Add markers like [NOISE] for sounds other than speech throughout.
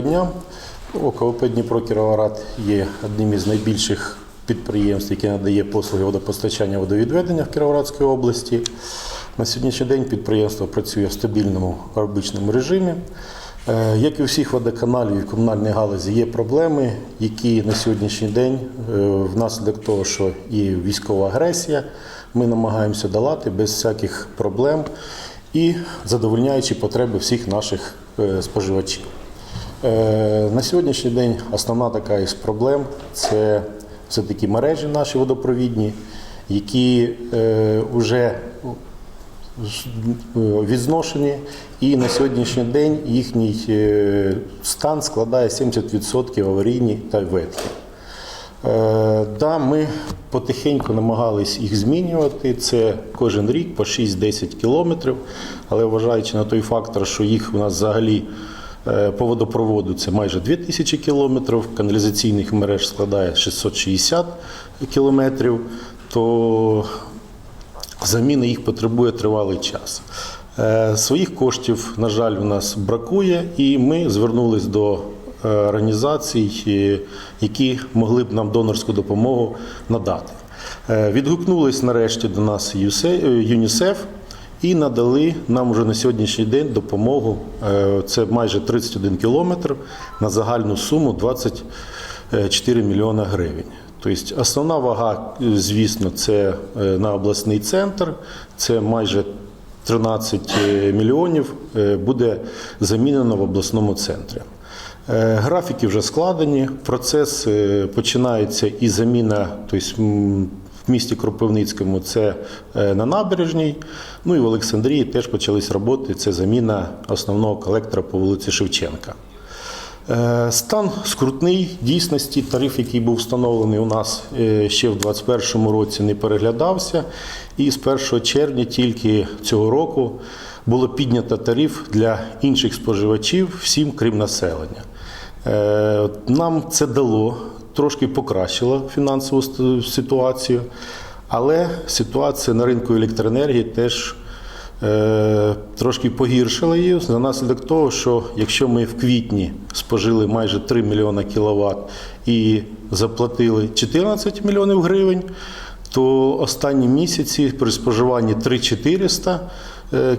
дня. ОКВП Дніпро Кіровоград є одним із найбільших підприємств, яке надає послуги водопостачання водовідведення в Кіровоградській області. На сьогоднішній день підприємство працює в стабільному арбичному режимі. Е, Як і у всіх водоканалів і в комунальній галузі є проблеми, які на сьогоднішній день е, внаслідок того, що і військова агресія, ми намагаємося долати без всяких проблем і задовольняючи потреби всіх наших е, споживачів. Е, На сьогоднішній день основна така із проблем це все-таки мережі наші водопровідні, які вже відзношені, і на сьогоднішній день їхній е, стан складає 70% аварійні та ветхі. Е, Да, ми потихеньку намагались їх змінювати. Це кожен рік по 6-10 кілометрів. Але вважаючи на той фактор, що їх у нас взагалі е, по водопроводу це майже 2000 кілометрів, каналізаційних мереж складає 660 кілометрів, то заміна їх потребує тривалий час. Е, Своїх коштів, на жаль, у нас бракує, і ми звернулись до е, організацій, е, які могли б нам донорську допомогу надати. Е, Відгукнулись нарешті до нас е, ЮНІСЕФ і надали нам вже на сьогоднішній день допомогу. Е, Це майже 31 кілометр на загальну суму 24 мільйона гривень. Тобто основна вага, звісно, це е, на обласний центр, це майже 13 мільйонів е, буде замінено в обласному центрі. Графіки вже складені. Процес починається і заміна, тобто в місті Кропивницькому це е, на набережній. Ну і в Олександрії теж почались роботи. Це заміна основного колектора по вулиці Шевченка. Е, Стан скрутний дійсності. Тариф, який був встановлений у нас е, ще в 2021 році, не переглядався. І з 1 червня тільки цього року було піднято тариф для інших споживачів, всім крім населення. Нам це дало, трошки покращило фінансову ситуацію, але ситуація на ринку електроенергії теж е, трошки погіршила її за наслідок того, що якщо ми в квітні спожили майже 3 мільйона кіловат і заплатили 14 мільйонів гривень, то останні місяці при споживанні 3400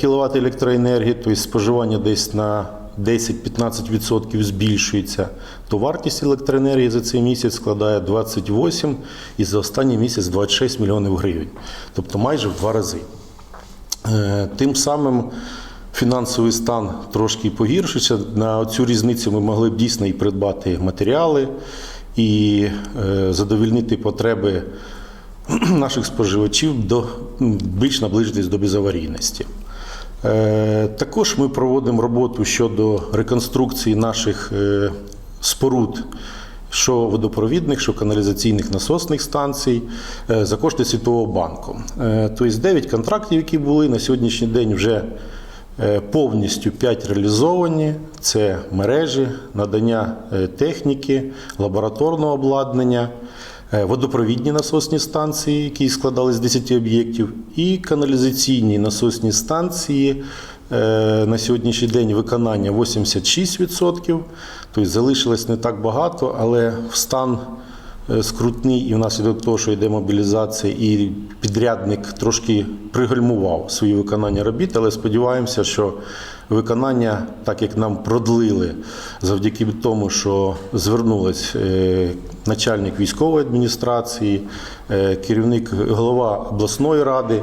кВт електроенергії, тобто споживання десь на 10-15% збільшується, то вартість електроенергії за цей місяць складає 28 і за останній місяць 26 мільйонів гривень, тобто майже в два рази. Е, Тим самим фінансовий стан трошки погіршився. На цю різницю ми могли б дійсно і придбати матеріали, і е, задовільнити потреби [CLEARS THROAT] наших споживачів до більш наближитись до безаварійності. Е, Також ми проводимо роботу щодо реконструкції наших е, споруд, що водопровідних, що каналізаційних насосних станцій е, за кошти Світового банку. Тобто 9 контрактів, які були на сьогоднішній день вже повністю 5 реалізовані. Це мережі, надання техніки, лабораторного обладнання. Е, водопровідні насосні станції, які складали з 10 об'єктів, і каналізаційні насосні станції. е, На сьогоднішній день виконання 86%, тобто залишилось не так багато, але в стан е, скрутний і внаслідок того, що йде мобілізація, і підрядник трошки пригальмував свої виконання робіт, але сподіваємося, що виконання, так як нам продлили, завдяки тому, що звернулась е, начальник військової адміністрації, е, керівник голова обласної ради.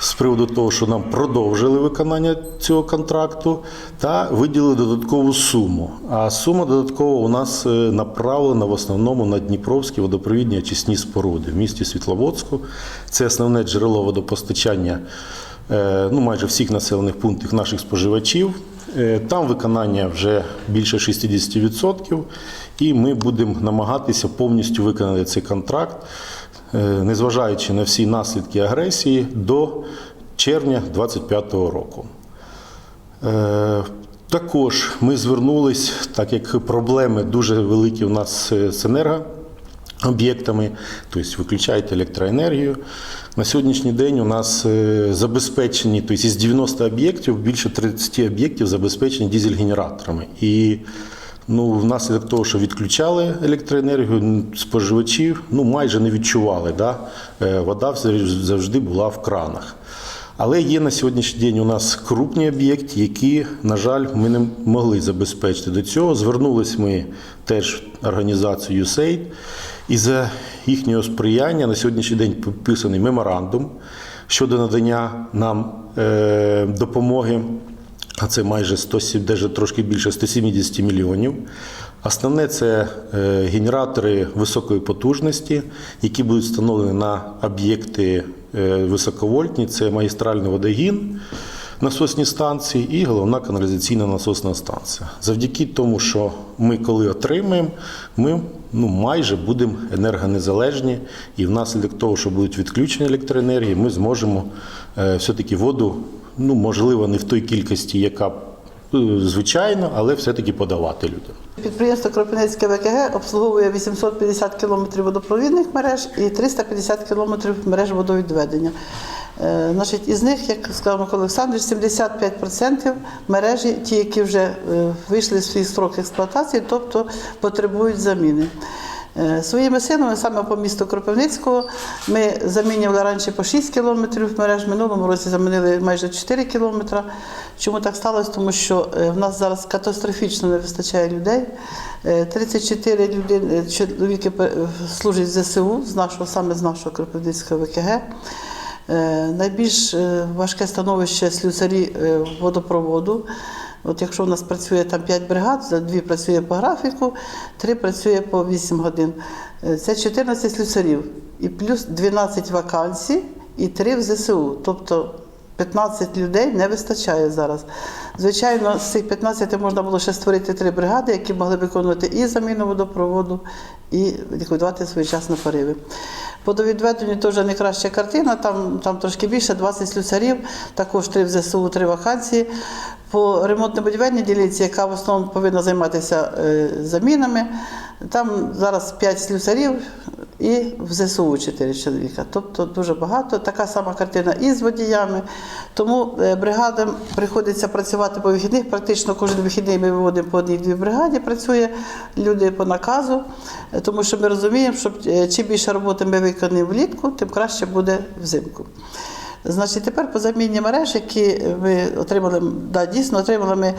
З приводу того, що нам продовжили виконання цього контракту та виділили додаткову суму. А сума додаткова у нас е, направлена в основному на Дніпровські водопровідні очисні споруди в місті Світловодську. Це основне джерело водопостачання ну, майже всіх населених пунктів наших споживачів. Е, Там виконання вже більше 60%, і ми будемо намагатися повністю виконати цей контракт, е, незважаючи на всі наслідки агресії, до червня 2025 року. Е, Також ми звернулись, так як проблеми дуже великі у нас е, з енергооб'єктами, тобто виключають електроенергію. На сьогоднішній день у нас е, забезпечені, тобто із 90 об'єктів, більше 30 об'єктів забезпечені дизель-генераторами. І Ну, внаслідок того, що відключали електроенергію, споживачів ну, майже не відчували. Да? Е, Вода завжди була в кранах. Але є на сьогоднішній день у нас крупні об'єкти, які, на жаль, ми не могли забезпечити. До цього звернулись ми теж в організацію USAID, і за їхнього сприяння на сьогоднішній день підписаний меморандум щодо надання нам е, допомоги а це майже 100, даже трошки більше 170 мільйонів. Основне це е, генератори високої потужності, які будуть встановлені на об'єкти е, високовольтні. Це магістральний водогін, насосні станції і головна каналізаційна насосна станція. Завдяки тому, що ми коли отримаємо, ми ну, майже будемо енергонезалежні, і внаслідок того, що будуть відключені електроенергії, ми зможемо е, все-таки воду ну, можливо, не в той кількості, яка е, звичайно, але все-таки подавати людям. Підприємство Кропивницьке ВКГ обслуговує 850 кілометрів водопровідних мереж і 350 кілометрів мереж водовідведення. Е, Значить, із них, як сказав Микола Олександрович, 75% мережі, ті, які вже е, вийшли з свій строк експлуатації, тобто потребують заміни. Е, Своїми силами саме по місту Кропивницького ми замінювали раніше по 6 кілометрів мереж, в минулому році замінили майже 4 кілометри. Чому так сталося? Тому що в нас зараз катастрофічно не вистачає людей. Е, 34 людини, чоловіки служать в ЗСУ, з нашого, саме з нашого Кропивницького ВКГ. Е, Найбільш е, важке становище слюсарі е, водопроводу. От якщо у нас працює там 5 бригад, дві працює по графіку, три працює по 8 годин. Це 14 слюсарів і плюс 12 вакансій і 3 в ЗСУ. Тобто 15 людей не вистачає зараз. Звичайно, з цих 15 можна було ще створити три бригади, які могли виконувати і заміну водопроводу, і ліквідувати своєчасно пориви. По довідведенню теж не краща картина, там, там трошки більше, 20 слюсарів, також три в ЗСУ, три вакансії. По ремонтно-будівельній ділянці, яка в основному повинна займатися е, замінами, там зараз 5 слюсарів і в ЗСУ 4 чоловіка. Тобто дуже багато. Така сама картина і з водіями. Тому е, бригадам приходиться працювати по вихідних. Практично кожен вихідний ми виводимо по одній-дві бригаді, працює люди по наказу, Е, тому що ми розуміємо, що е, чим більше роботи ми виконуємо влітку, тим краще буде взимку. Значить, тепер по заміні мереж, які ми отримали, да, дійсно отримали ми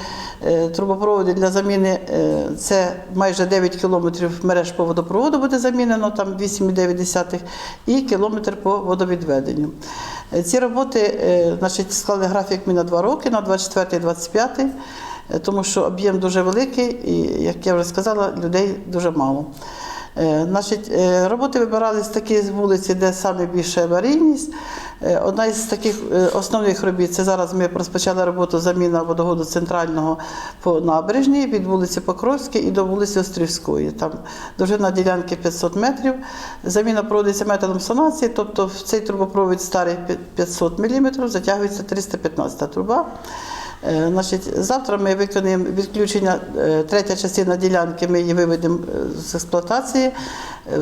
е, трубопроводи для заміни. е, це майже 9 кілометрів мереж по водопроводу буде замінено, там 8,9 і кілометр по водовідведенню. Е, Ці роботи значить, склали графік ми на 2 роки, на 24-25, е, тому що об'єм дуже великий, і, як я вже сказала, людей дуже мало. Е, Значить, е, роботи вибиралися такі вулиці, де саме більша аварійність. Е, Одна із таких основних робіт це зараз ми розпочали роботу заміна водогоду центрального по набережній від вулиці Покровської і до вулиці Острівської. Там довжина ділянки 500 метрів. Заміна проводиться методом сонації, тобто в цей трубопровід старий 500 мм, затягується 315 труба. Е, Значить, завтра ми виконаємо відключення, е, третя частина ділянки, ми її виведемо е, з експлуатації,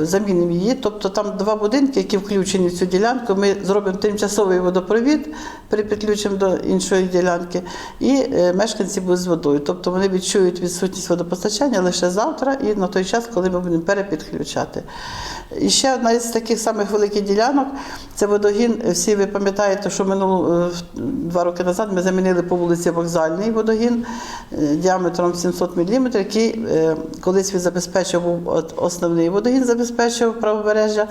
замінимо її. Тобто там два будинки, які включені в цю ділянку, ми зробимо тимчасовий водопровід, перепідключимо до іншої ділянки, і мешканці будуть з водою. Тобто вони відчують відсутність водопостачання лише завтра і на той час, коли ми будемо перепідключати. І ще одна із таких самих великих ділянок це водогін. Всі ви пам'ятаєте, що минуло два роки назад ми замінили по вулиці Вокзальний водогін е, діаметром 700 мм, який е, колись він забезпечив основний водогін, забезпечив правобережжя.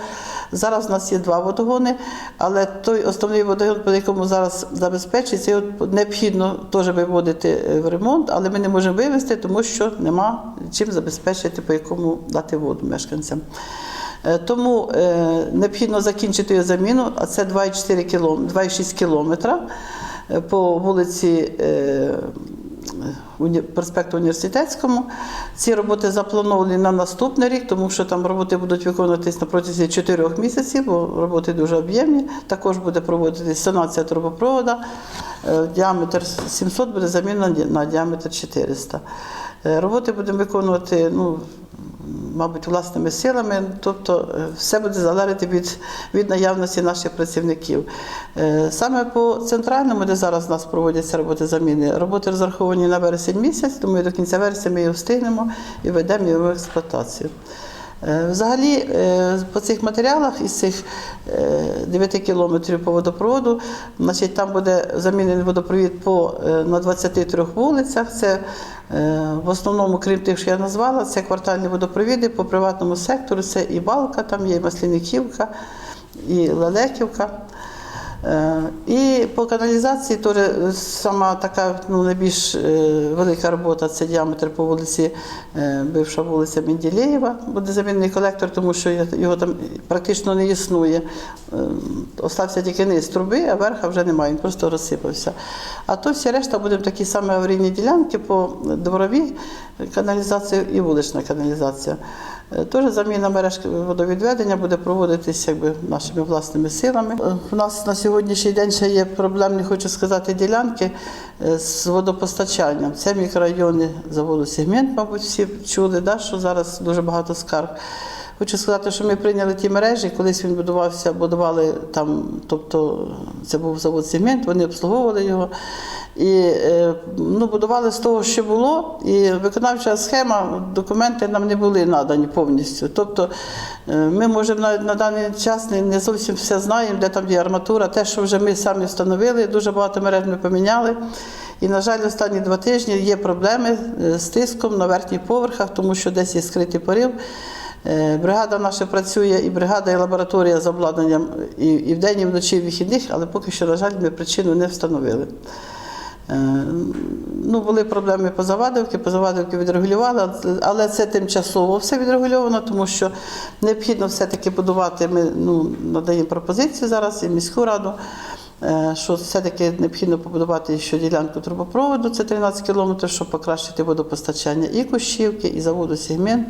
Зараз у нас є два водогони, але той основний водогін, по якому зараз забезпечується, його необхідно теж виводити е, в ремонт, але ми не можемо вивезти, тому що нема чим забезпечити, по якому дати воду мешканцям. Тому необхідно закінчити заміну, а це 2,4 кілом- 2,6 кілометра по вулиці е, проспекту Університетському. Ці роботи заплановані на наступний рік, тому що там роботи будуть виконуватись на протязі 4 місяців, бо роботи дуже об'ємні. Також буде проводитись санація трубопровода. Е, Діаметр 700 буде замінено на діаметр 400. Е, Роботи будемо виконувати ну, мабуть, власними силами. Тобто е, все буде залежати від, від наявності наших працівників. Е, Саме по центральному, де зараз у нас проводяться роботи заміни, роботи розраховані на вересень місяць, тому до кінця вересня ми його встигнемо і введемо його в експлуатацію. Е, Взагалі, е, по цих матеріалах із цих е, 9 кілометрів по водопроводу, значить, там буде замінений водопровід по, е, на 23 вулицях. Це е, в основному, крім тих, що я назвала, це квартальні водопровіди по приватному сектору. Це і Балка, там є і Масляниківка, і Лелеківка. Е, І по каналізації теж сама така ну, найбільш е, велика робота це діаметр по вулиці, е, бивша вулиця Менділеєва, буде замінений колектор, тому що його там практично не існує. Е, Остався тільки низ труби, а верха вже немає, він просто розсипався. А то всі решта будемо такі самі аварійні ділянки по дворовій каналізації і вулична каналізація. Е, Теж заміна мереж водовідведення буде проводитися якби, нашими власними силами. Е, У нас на сьогоднішній день ще є проблемні, хочу сказати, ділянки е, з водопостачанням. Це мікрорайони заводу Сегмент, мабуть, всі чули, да, що зараз дуже багато скарг. Хочу сказати, що ми прийняли ті мережі, колись він будувався, будували там, тобто це був завод Сегмент, вони обслуговували його. І е, ну, будували з того, що було, і виконавча схема, документи нам не були надані повністю. Тобто е, ми можемо на, на даний час не, зовсім все знаємо, де там є арматура, те, що вже ми самі встановили, дуже багато мереж ми поміняли. І, на жаль, останні два тижні є проблеми е, з тиском на верхніх поверхах, тому що десь є скритий порив. Бригада наша працює, і бригада, і лабораторія з обладнанням і, і вдень, і вночі, і вихідних, але поки що, на жаль, ми причину не встановили. Е, Ну, були проблеми по Завадівки, по Завадівки відрегулювали, але це тимчасово все відрегульовано, тому що необхідно все-таки будувати. Ми ну, надаємо пропозицію зараз і міську раду, е, що все-таки необхідно побудувати ще ділянку трубопроводу, це 13 кілометрів, щоб покращити водопостачання і Кущівки, і заводу Сегмент,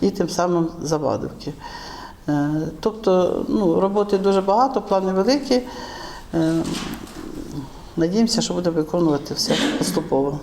і тим самим Завадівки. Е, Тобто ну, роботи дуже багато, плани великі. Надіємося, що буде виконувати все поступово.